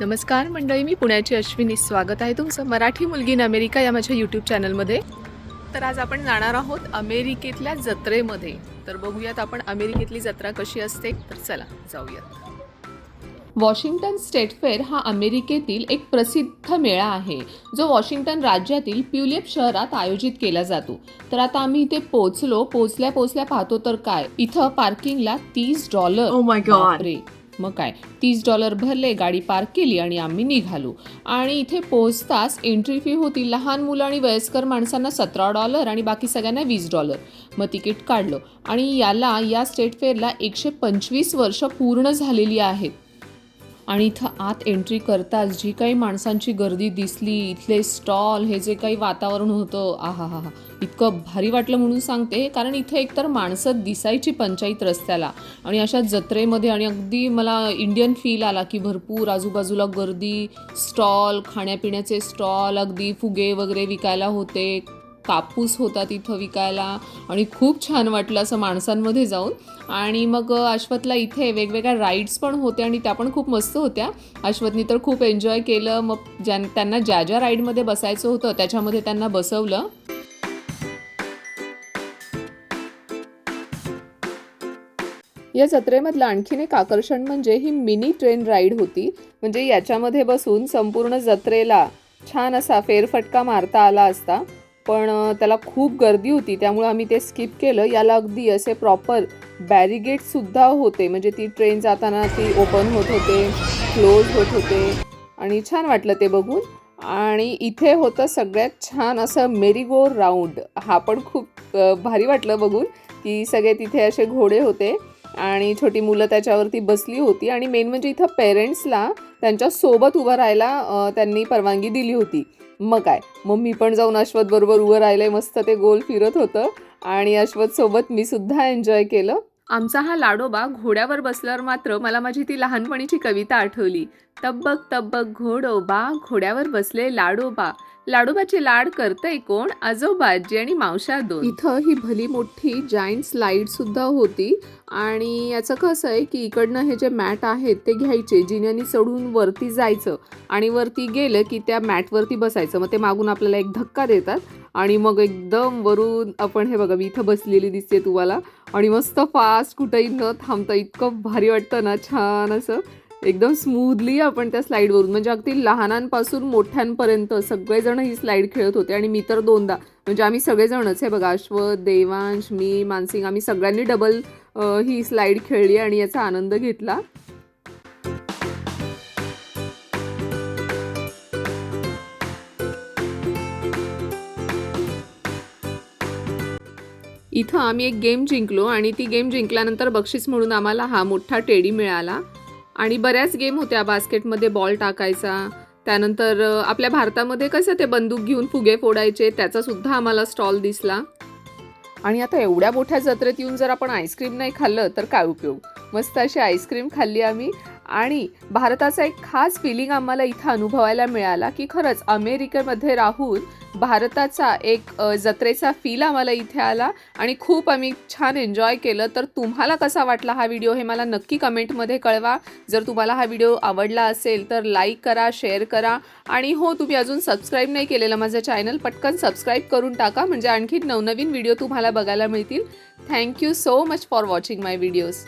नमस्कार मंडळी मी पुण्याची अश्विनी. स्वागत आहे तुमचं मराठी मुलगी इन अमेरिका या माझ्या यूट्यूब चॅनलमध्ये तर आज आपण जाणार आहोत अमेरिकेतल्या जत्रेमध्ये. तर बघूयात आपण अमेरिकेतली जत्रा कशी असते. तर चला जाऊयात. वॉशिंग्टन स्टेट फेअर हा अमेरिकेतील एक प्रसिद्ध मेळा आहे जो वॉशिंग्टन राज्यातील प्युलिप शहरात आयोजित केला जातो. तर आता आम्ही इथे पोहोचलो. पोहोचल्या पोहोचल्या पाहतो तर काय? इथं पार्किंगला तीस डॉलर. Oh. मग काय तीस डॉलर भरले गाडी पार्क केली आणि आम्ही निघालो. आणि इथे पोहोचताच एंट्री फी होती लहान मुलं आणि वयस्कर माणसांना सतरा डॉलर आणि बाकी सगळ्यांना वीस डॉलर. मग तिकीट काढलं. आणि याला या स्टेट फेअरला एकशे पंचवीस वर्ष पूर्ण झालेली आहेत. आणि इथं आत एंट्री करताच जी काही माणसांची गर्दी दिसली इथले स्टॉल हे जे काही वातावरण होतं आहा हा हा इतकं भारी वाटलं म्हणून सांगते कारण इथे एकतर माणसं दिसायची पंचायत रस्त्याला. आणि अशा जत्रेमध्ये आणि अगदी मला इंडियन फील आला की भरपूर आजूबाजूला गर्दी स्टॉल खाण्यापिण्याचे स्टॉल अगदी फुगे वगैरे विकायला होते. कापूस होता तिथं विकायला आणि खूप छान वाटलं असं माणसांमध्ये जाऊन. आणि मग अश्वथला इथे वेगवेगळ्या राईड्स पण होत्या आणि त्या पण खूप मस्त होत्या. अश्वथनी तर खूप एन्जॉय केलं. मग ज्या त्यांना ज्या ज्या राईडमध्ये बसायचं होतं त्याच्यामध्ये त्यांना बसवलं. या जत्रेमधलं आणखीन एक आकर्षण म्हणजे ही मिनी ट्रेन राईड होती. म्हणजे याच्यामध्ये बसून संपूर्ण जत्रेला छान असा फेरफटका मारता आला असता. पण त्याला खूप गर्दी होती. त्यामुळे आम्ही ते स्किप केलं. याला अगदी असे प्रॉपर बॅरिगेटसुद्धा होते. म्हणजे ती ट्रेन जाताना ती ओपन होत होते क्लोज होत होते. आणि छान वाटलं ते बघून. आणि इथे होतं सगळ्यात छान असं मेरीगो राऊंड हा पण खूप भारी वाटलं बघून की सगळे तिथे असे घोडे होते. आणि छोटी मुलं त्याच्यावरती बसली होती आणि मेन म्हणजे इथं पेरेंट्सला त्यांच्यासोबत उभं राहायला त्यांनी परवानगी दिली होती. मग काय? मग मी पण जाऊन अश्वथ बरोबर उभं राहिलं मस्त ते गोल फिरत होतं. आणि अश्वथ सोबत मी सुद्धा एन्जॉय केलं. आमचा हा लाडोबा घोड्यावर बसल्यावर मात्र मला माझी ती लहानपणीची कविता आठवली. तब्बक तब्बक घोडोबा घोड्यावर बसले लाडोबा. लाडोबाचे लाड करतय कोण? आजोबा आजी आणि मावशा दोन. इथं ही भली मोठी जाईंट स्लाईड सुद्धा होती. आणि याचं कसं आहे की इकडनं हे जे मॅट आहेत ते घ्यायचे. जिन्यानी चढून वरती जायचं आणि वरती गेलं की त्या मॅटवरती बसायचं. मग ते मागून आपल्याला एक धक्का देतात. आणि मग एकदम वरून आपण हे बघा मी इथं बसलेली दिसते तुम्हाला. आणि मस्त फास्ट कुठंही न थांबता इतकं भारी वाटतं ना छान असं. एकदम स्मूथली आपण त्या स्लाईडवरून म्हणजे अगदी लहानांपासून मोठ्यांपर्यंत सगळेजण ही स्लाईड खेळत होते. आणि मी तर दोनदा म्हणजे आम्ही सगळेजणच हे बघा अश्व देवांश मी मानसिंग आम्ही सगळ्यांनी डबल ही स्लाईड खेळली आणि याचा आनंद घेतला. इथं आम्ही एक गेम जिंकलो आणि ती गेम जिंकल्यानंतर बक्षीस म्हणून आम्हाला हा मोठा टेडी मिळाला. आणि बऱ्याच गेम होत्या बास्केटमध्ये बॉल टाकायचा त्यानंतर आपल्या भारतामध्ये कसं ते बंदूक घेऊन फुगे फोडायचे त्याचासुद्धा आम्हाला स्टॉल दिसला. आणि आता एवढ्या मोठ्या जत्रेत येऊन जर आपण आईस्क्रीम नाही खाल्लं तर काय उपयोग? मस्त अशी आईस्क्रीम खाल्ली आम्ही. आणि भारताचा एक खास फिलिंग आम्हाला इथं अनुभवायला मिळाला की खरंच अमेरिकेमध्ये राहून भारताचा एक जत्रेचा फील आम्हाला इथे आला. आणि खूप आम्ही छान एन्जॉय केलं. तर तुम्हाला कसा वाटला हा व्हिडिओ हे मला नक्की कमेंटमध्ये कळवा. जर तुम्हाला हा व्हिडिओ आवडला असेल तर लाईक करा शेअर करा. आणि हो तुम्ही अजून सबस्क्राईब नाही केलेलं माझं चॅनल पटकन सबस्क्राईब करून टाका. म्हणजे आणखी नवनवीन व्हिडिओ तुम्हाला बघायला मिळतील. Thank you so much for watching my videos